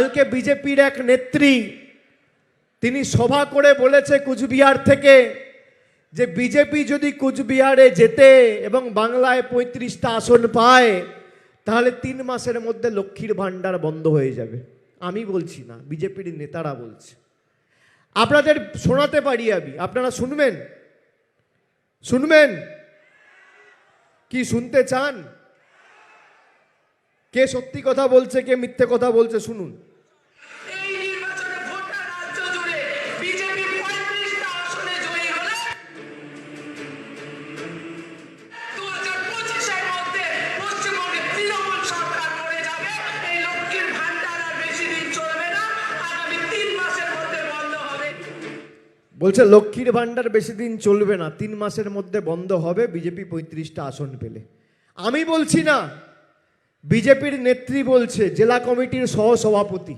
কালকে বিজেপির এক নেত্রী, তিনি সভা করে বলেছে কুচবিহার থেকে যে বিজেপি যদি কুচবিহারে যেতে এবং বাংলায় পঁয়ত্রিশটা আসন পায়, তাহলে তিন মাসের মধ্যে লক্ষ্মীর ভাণ্ডার বন্ধ হয়ে যাবে। আমি বলছি না, বিজেপির নেতারা বলছে। আপনাদের শোনাতে পারি আমি, আপনারা শুনবেন? শুনবেন? কি শুনতে চান? কে সত্যি কথা বলছে, কে মিথ্যে কথা বলছে, শুনুন। বলছে, লক্ষ্মীর ভাণ্ডার বেশি দিন চলবে না, তিন মাসের মধ্যে বন্ধ হবে, বিজেপি পঁয়ত্রিশটা আসন পেলে। আমি বলছি না, বিজেপির নেত্রী বলছে, জেলা কমিটির সহ সভাপতি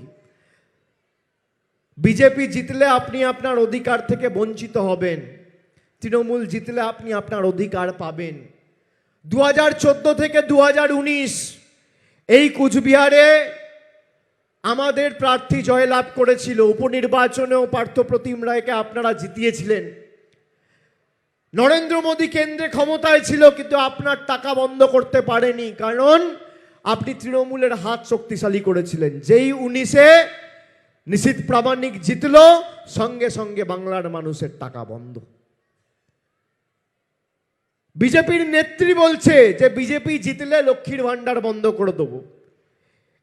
বিজেপি জিতলে আপনি আপনার অধিকার থেকে বঞ্চিত হবেন, তৃণমূল জিতলে আপনি আপনার অধিকার পাবেন। দু হাজার চোদ্দ থেকে দু হাজার উনিশ, এই কুচবিহারে আমাদের প্রার্থী জয়লাভ করেছিল, উপনির্বাচনেও পার্থপ্রতিম রায়কে আপনারা জিতিয়েছিলেন। নরেন্দ্র মোদী কেন্দ্রে ক্ষমতায় ছিল, কিন্তু আপনার টাকা বন্ধ করতে পারেনি, কারণ আপনি তৃণমূলের হাত শক্তিশালী করেছিলেন। যেই উনিশে নিশীত প্রামাণিক জিতল, সঙ্গে সঙ্গে বাংলার মানুষের টাকা বন্ধ। বিজেপির নেত্রী বলছে যে, বিজেপি জিতলে লক্ষ্মীর ভাণ্ডার বন্ধ করে দেবো।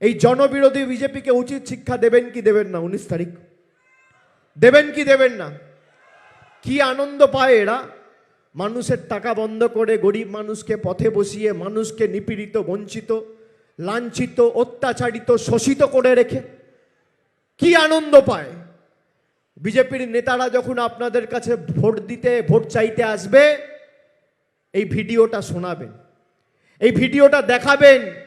এই জনবিরোধী বিজেপিকে উচিত শিক্ষা দেবেন কি দেবেন না? উনিশ তারিখ। দেবেন কি দেবেন না? কি আনন্দ পায় এরা? মানুষের টাকা বন্ধ করে গরিব মানুষকে পথে বসিয়ে মানুষকে নিপীড়িত, বঞ্চিত, লাঞ্ছিত, অত্যাচারিত, শোষিত করে রেখে কি আনন্দ পায়? বিজেপির নেতারা যখন আপনাদের কাছে ভোট দিতে, ভোট চাইতে আসবে, এই ভিডিওটা শোনাবেন। এই ভিডিওটা দেখাবেন।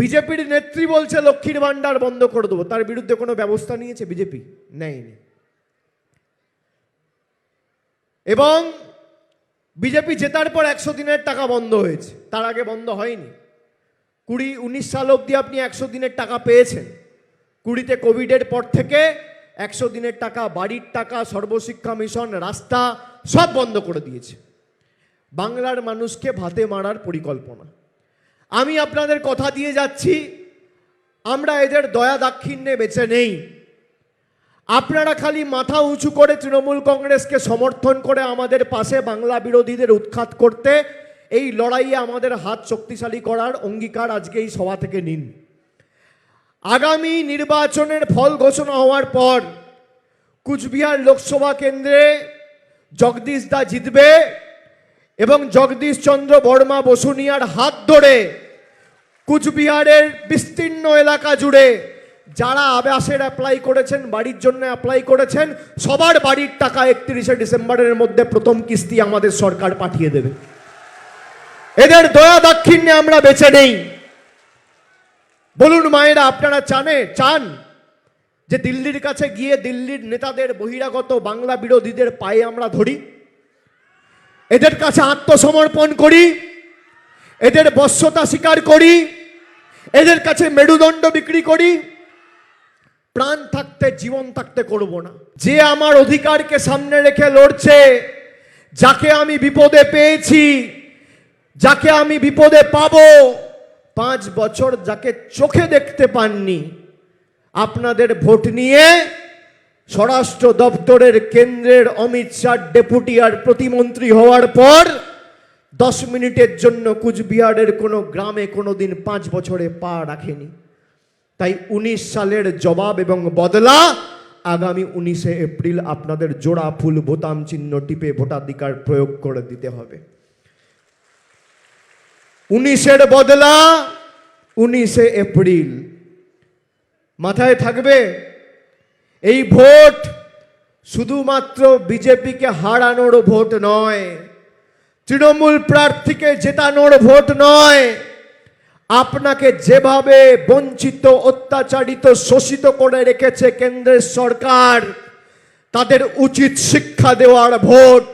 বিজেপির নেত্রী বলছে, লক্ষ্মীর ভাণ্ডার বন্ধ করে দেবো। তার বিরুদ্ধে কোনো ব্যবস্থা নিয়েছে বিজেপি? নেয়নি। এবং বিজেপি জেতার পর একশো দিনের টাকা বন্ধ হয়েছে। তার আগে বন্ধ হয়নি। কুড়ি, উনিশ সাল অবধি আপনি একশো দিনের টাকা পেয়েছেন। কুড়িতে কোভিডের পর থেকে একশো দিনের টাকা, বাড়ির টাকা, সর্বশিক্ষা মিশন, রাস্তা সব বন্ধ করে দিয়েছে। বাংলার মানুষকে ভাতে মারার পরিকল্পনা। আমি আপনাদের কথা দিয়ে যাচ্ছি। আমরা এদের দয়া দাক্ষিণ্যে বেঁচে নেই। আপনারা খালি মাথা উঁচু করে তৃণমূল কংগ্রেসকে সমর্থন করে আমাদের পাশে বাংলা বিরোধীদের উৎখাত করতে, এই লড়াইয়ে আমাদের হাত শক্তিশালী করার অঙ্গীকার আজকে এই সভা থেকে নিন। আগামী নির্বাচনের ফল ঘোষণা হওয়ার পর কুচবিহার লোকসভা কেন্দ্রে জগদীশ দা জিতবে এবং জগদীশ চন্দ্র বর্মা বসুনিয়ার হাত ধরে কুচবিহারের বিস্তীর্ণ এলাকা জুড়ে যারা আবাসের অ্যাপ্লাই করেছেন, বাড়ির জন্য অ্যাপ্লাই করেছেন, সবার বাড়ির টাকা একত্রিশে ডিসেম্বরের মধ্যে প্রথম কিস্তি আমাদের সরকার পাঠিয়ে দেবে। এদের দয়া দাক্ষিণ্যে আমরা বেছে নেই। বলুন মায়েরা, আপনারা চানে চান যে দিল্লির কাছে গিয়ে দিল্লির নেতাদের বহিরাগত বাংলা বিরোধীদের পায়ে আমরা ধরি? এদের কাছে আত্মসমর্পণ করি। এদের বশ্যতা স্বীকার করি, এদের কাছে মেরুদণ্ড বিক্রি করি। প্রাণ থাকতে, জীবন থাকতে করব না। যে আমার অধিকারকে সামনে রেখে লড়ছে, যাকে আমি বিপদে পেয়েছি, যাকে আমি বিপদে পাবো, পাঁচ বছর যাকে চোখে দেখতে পাননি, আপনাদের ভোট নিয়ে স্বরাষ্ট্র দপ্তরের কেন্দ্রের অমিত শাহ ডেপুটি আর প্রতিমন্ত্রী হওয়ার পর দশ মিনিটের জন্য কুচবিহারের কোনো গ্রামে কোনো দিন পাঁচ বছরে পা রাখেনি। তাই উনিশ সালের জবাব এবং বদলা আগামী উনিশে এপ্রিল আপনাদের জোড়া ফুল বোতাম চিহ্ন টিপে ভোটাধিকার প্রয়োগ করে দিতে হবে। উনিশের বদলা উনিশে এপ্রিল। মাথায় থাকবে, এই ভোট শুধুমাত্র বিজেপিকে হারানোর ভোট নয় তৃণমূল প্রার্থীকে জেতানোর ভোট নয়। আপনাকে যেভাবে বঞ্চিত, অত্যাচারিত, শোষিত করে রেখেছে কেন্দ্রের সরকার, তাদের উচিত শিক্ষা দেওয়ার ভোট।